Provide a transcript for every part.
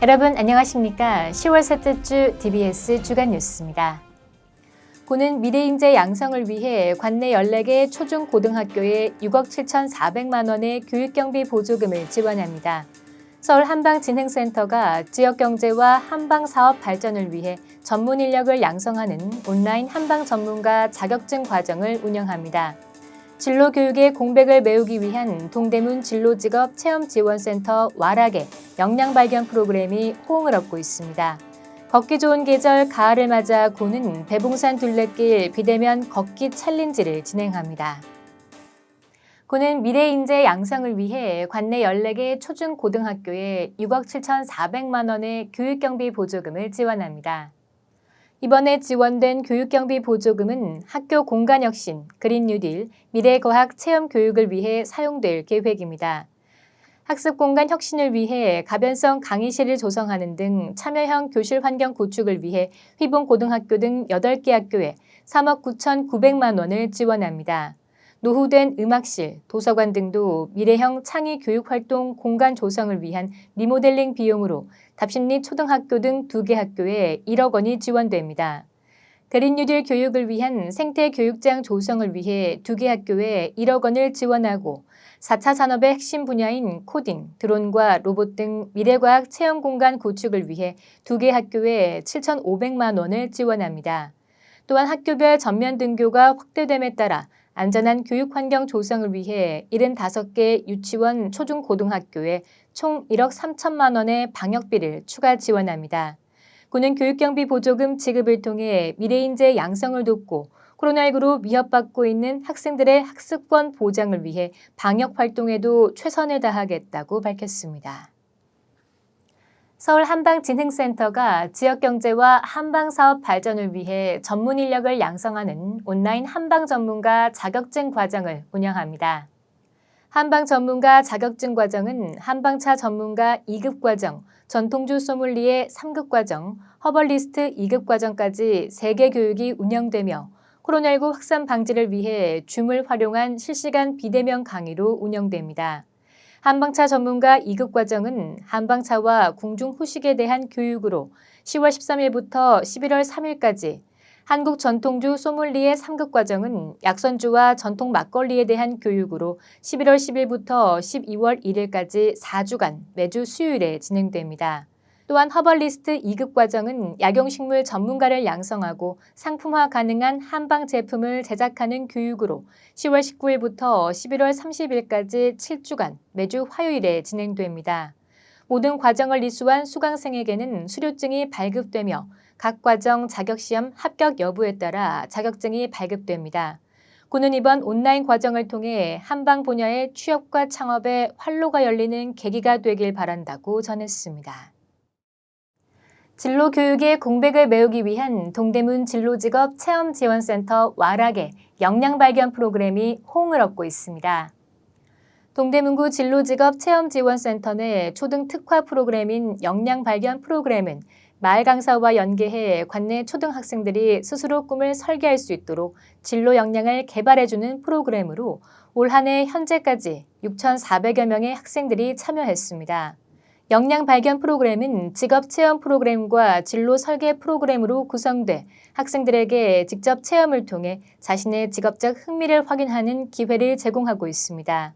여러분 안녕하십니까? 10월 셋째 주 DBS 주간 뉴스입니다. 군은 미래인재 양성을 위해 관내 14개 초중 고등학교에 6억 7,400만 원의 교육경비 보조금을 지원합니다. 서울 한방진흥센터가 지역경제와 한방사업 발전을 위해 전문 인력을 양성하는 온라인 한방 전문가 자격증 과정을 운영합니다. 진로 교육의 공백을 메우기 위한 동대문 진로직업 체험지원센터 와락의 역량 발견 프로그램이 호응을 얻고 있습니다. 걷기 좋은 계절 가을을 맞아 고는 배봉산 둘레길 비대면 걷기 챌린지를 진행합니다. 고는 미래 인재 양성을 위해 관내 14개 초중 고등학교에 6억 7,400만 원의 교육경비 보조금을 지원합니다. 이번에 지원된 교육경비 보조금은 학교 공간 혁신, 그린 뉴딜, 미래과학 체험 교육을 위해 사용될 계획입니다. 학습 공간 혁신을 위해 가변성 강의실을 조성하는 등 참여형 교실 환경 구축을 위해 휘봉 고등학교 등 8개 학교에 3억 9,900만 원을 지원합니다. 노후된 음악실, 도서관 등도 미래형 창의 교육 활동 공간 조성을 위한 리모델링 비용으로 답심리 초등학교 등 두 개 학교에 1억 원이 지원됩니다. 그린 뉴딜 교육을 위한 생태 교육장 조성을 위해 두 개 학교에 1억 원을 지원하고 4차 산업의 핵심 분야인 코딩, 드론과 로봇 등 미래과학 체험 공간 구축을 위해 두 개 학교에 7,500만 원을 지원합니다. 또한 학교별 전면 등교가 확대됨에 따라 안전한 교육 환경 조성을 위해 75개 유치원 초중고등학교에 총 1억 3천만 원의 방역비를 추가 지원합니다. 군은 교육경비 보조금 지급을 통해 미래인재 양성을 돕고 코로나19로 위협받고 있는 학생들의 학습권 보장을 위해 방역 활동에도 최선을 다하겠다고 밝혔습니다. 서울 한방진흥센터가 지역경제와 한방사업 발전을 위해 전문 인력을 양성하는 온라인 한방 전문가 자격증 과정을 운영합니다. 한방 전문가 자격증 과정은 한방차 전문가 2급 과정, 전통주 소믈리에 3급 과정, 허벌리스트 2급 과정까지 3개 교육이 운영되며 코로나19 확산 방지를 위해 줌을 활용한 실시간 비대면 강의로 운영됩니다. 한방차 전문가 2급 과정은 한방차와 궁중 후식에 대한 교육으로 10월 13일부터 11월 3일까지 한국 전통주 소믈리에 3급 과정은 약선주와 전통 막걸리에 대한 교육으로 11월 10일부터 12월 1일까지 4주간 매주 수요일에 진행됩니다. 또한 허벌리스트 2급 과정은 약용식물 전문가를 양성하고 상품화 가능한 한방 제품을 제작하는 교육으로 10월 19일부터 11월 30일까지 7주간 매주 화요일에 진행됩니다. 모든 과정을 이수한 수강생에게는 수료증이 발급되며 각 과정 자격시험 합격 여부에 따라 자격증이 발급됩니다. 군은 이번 온라인 과정을 통해 한방 분야의 취업과 창업에 활로가 열리는 계기가 되길 바란다고 전했습니다. 진로 교육의 공백을 메우기 위한 동대문 진로직업 체험지원센터 와락의 역량 발견 프로그램이 호응을 얻고 있습니다. 동대문구 진로직업 체험지원센터 내 초등 특화 프로그램인 역량 발견 프로그램은 마을 강사와 연계해 관내 초등학생들이 스스로 꿈을 설계할 수 있도록 진로 역량을 개발해주는 프로그램으로 올 한 해 현재까지 6,400여 명의 학생들이 참여했습니다. 역량 발견 프로그램은 직업 체험 프로그램과 진로 설계 프로그램으로 구성돼 학생들에게 직접 체험을 통해 자신의 직업적 흥미를 확인하는 기회를 제공하고 있습니다.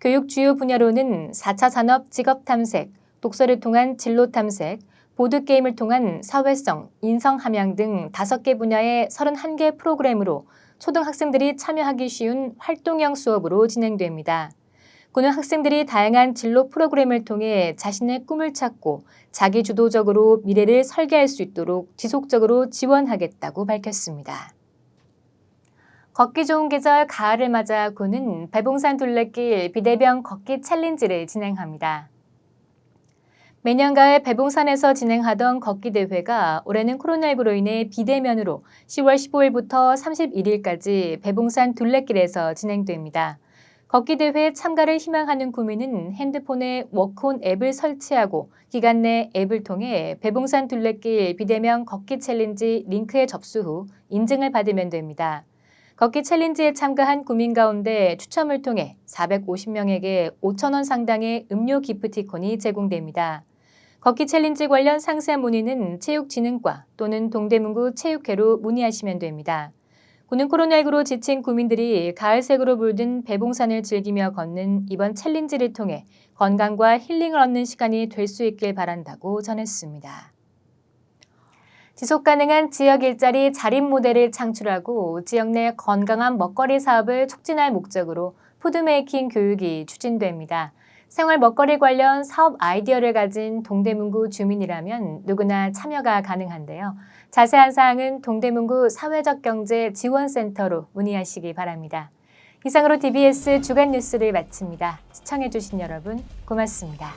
교육 주요 분야로는 4차 산업 직업 탐색, 독서를 통한 진로 탐색, 보드게임을 통한 사회성, 인성 함양 등 5개 분야의 31개 프로그램으로 초등학생들이 참여하기 쉬운 활동형 수업으로 진행됩니다. 군은 학생들이 다양한 진로 프로그램을 통해 자신의 꿈을 찾고 자기 주도적으로 미래를 설계할 수 있도록 지속적으로 지원하겠다고 밝혔습니다. 걷기 좋은 계절 가을을 맞아 군은 배봉산 둘레길 비대면 걷기 챌린지를 진행합니다. 매년 가을 배봉산에서 진행하던 걷기 대회가 올해는 코로나19로 인해 비대면으로 10월 15일부터 31일까지 배봉산 둘레길에서 진행됩니다. 걷기 대회 참가를 희망하는 구민은 핸드폰에 워크온 앱을 설치하고 기간 내 앱을 통해 배봉산 둘레길 비대면 걷기 챌린지 링크에 접수 후 인증을 받으면 됩니다. 걷기 챌린지에 참가한 구민 가운데 추첨을 통해 450명에게 5천원 상당의 음료 기프티콘이 제공됩니다. 걷기 챌린지 관련 상세한 문의는 체육진흥과 또는 동대문구 체육회로 문의하시면 됩니다. 구는 코로나19로 지친 구민들이 가을색으로 물든 배봉산을 즐기며 걷는 이번 챌린지를 통해 건강과 힐링을 얻는 시간이 될 수 있길 바란다고 전했습니다. 지속 가능한 지역 일자리 자립 모델을 창출하고 지역 내 건강한 먹거리 사업을 촉진할 목적으로 푸드메이킹 교육이 추진됩니다. 생활 먹거리 관련 사업 아이디어를 가진 동대문구 주민이라면 누구나 참여가 가능한데요. 자세한 사항은 동대문구 사회적 경제 지원센터로 문의하시기 바랍니다. 이상으로 DBS 주간 뉴스를 마칩니다. 시청해주신 여러분 고맙습니다.